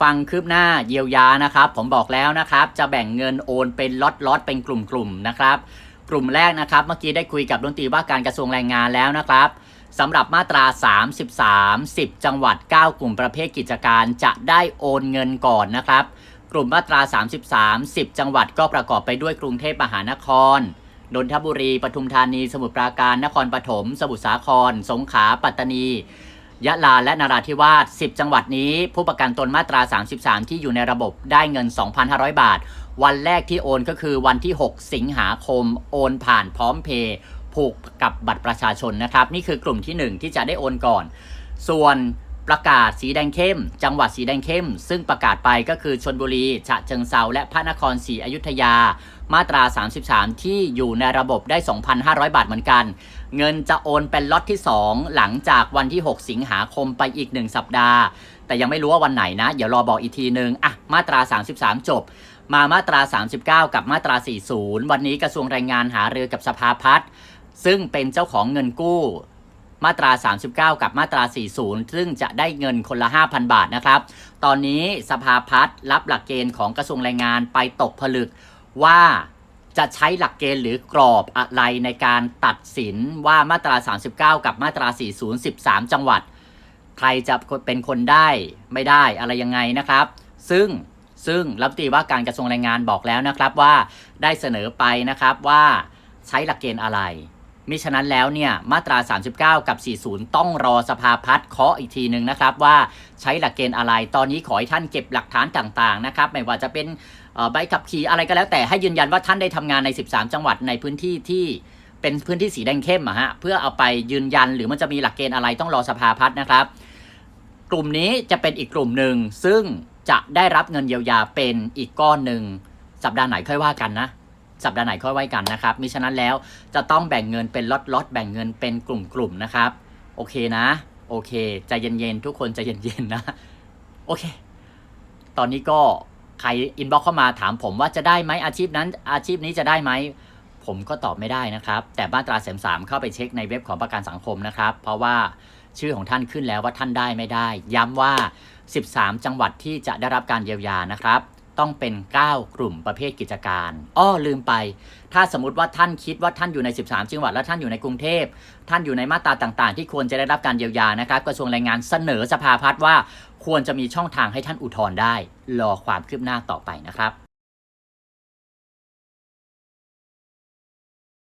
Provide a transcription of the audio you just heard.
ฟังคืบหน้าเยียวยานะครับ ผมบอกแล้วนะครับ จะแบ่งเงินโอนเป็นล็อตล็อตๆเป็นกลุ่มๆนะครับ กลุ่มแรกนะครับ เมื่อกี้ได้คุยกับดนตรีว่าการกระทรวงแรงงานแล้วนะครับสำหรับมาตรา 33 10 จังหวัด 9 กลุ่มประเภทกิจการจะได้โอนเงินก่อนนะครับ กลุ่มมาตรา 33 10 จังหวัดก็ประกอบไปด้วยกรุงเทพมหานครนนทบุรี ปทุมธานี สมุทรปราการ นครปฐม สมุทรสาคร สงขลา ปัตตานี ยะลาและนราธิวาส 10 จังหวัดนี้ ผู้ประกันตนมาตรา 33 ที่อยู่ในระบบได้เงิน 2,500 บาท วันแรกที่โอนก็คือวันที่ 6 สิงหาคม โอนผ่านพร้อมเพย์ผูกกับบัตรประชาชนนะครับ นี่คือกลุ่มที่ 1 ที่จะได้โอนก่อน ส่วน ประกาศสีแดงเข้ม จังหวัดสีแดงเข้ม ซึ่งประกาศไปก็คือชนบุรี ฉะเชิงเซาและพระนครศรีอยุธยา มาตรา 33 ที่อยู่ในระบบได้ 2,500 บาทเหมือนกัน เงินจะโอนเป็นล็อตที่ 2 หลังจากวันที่ 6 สิงหาคมไปอีก 1 สัปดาห์ แต่ยังไม่รู้ว่าวันไหนนะ เดี๋ยวรอบอกอีกทีนึงอะมาตรา 33 จบ มามาตรา 39 กับมาตรา 40 วันนี้กระทรวงแรงงานหารือกับสภาพัฒน์ซึ่งเป็นเจ้าของเงินกู้ มาตรา 39 กับมาตรา 40 ซึ่งจะได้เงินคนละ 5,000 บาทนะครับ ตอนนี้สภาพัฒน์รับหลักเกณฑ์ของกระทรวงแรงงานไปตกผลึกว่าจะใช้หลักเกณฑ์หรือกรอบอะไรในการตัดสินว่ามาตรา 39 กับมาตรา 40 13 จังหวัด ใครจะเป็นคนได้ไม่ได้อะไรยังไงนะครับ ซึ่งซึ่งรัฐมนตรีว่าการกระทรวงแรงงานบอกแล้วนะครับว่าได้เสนอไปนะครับว่าใช้หลักเกณฑ์อะไร มิฉะนั้นแล้วเนี่ยมาตรา 39 กับ 40 ต้องรอสภาพัฒน์เคาะอีกทีหนึ่งนะครับ ว่าใช้หลักเกณฑ์อะไร ตอนนี้ขอให้ท่านเก็บหลักฐานต่างๆนะครับไม่ว่าจะเป็นใบขับขี่อะไรก็แล้ว แต่ให้ยืนยันว่าท่านได้ทำงานใน 13 จังหวัดในพื้นที่ที่เป็นพื้นที่สีแดงเข้มอะฮะเพื่อเอาไปยืนยันหรือมันจะมีหลักเกณฑ์อะไรต้องรอสภาพัฒน์นะครับ กลุ่มนี้จะเป็นอีกกลุ่มหนึ่งซึ่งจะได้รับเงินเยียวยาเป็นอีกก้อนหนึ่งสัปดาห์ไหนค่อยว่ากันนะ สัปดาห์ไหนค่อยไว่ากันนะครับมิฉะนั้นแล้วจะต้องแบ่งเงินเป็นล็อตๆแบ่งเงินเป็นกลุ่มๆนะครับ โอเคนะ โอเคใจเย็นๆทุกคนใจเย็นๆนะ โอเค ตอนนี้ก็ใครอินบ็อกเข้ามาถามผมว่าจะได้ไหมอาชีพนั้นอาชีพนี้จะได้ไหมผมก็ตอบไม่ได้นะครับ แต่มาตราเสมสามเข้าไปเช็คในเว็บของประกันสังคมนะครับ เพราะว่าชื่อของท่านขึ้นแล้วว่าท่านได้ไม่ได้ ย้ำว่า 13 จังหวัดที่จะได้รับการเยียวยานะครับ ต้องเป็น 9 กลุ่มประเภทกิจการ อ้อลืมไป ถ้าสมมติว่าท่านคิดว่าท่านอยู่ใน 13 จังหวัดและท่านอยู่ในกรุงเทพ ท่านอยู่ในมาตราต่าง ๆ ที่ควรจะได้รับการเยียวยานะครับกระทรวงแรงงานเสนอสภาพัฒน์ว่า ควรจะมีช่องทางให้ท่านอุทธรณ์ได้ รอความคืบหน้าต่อไปนะครับ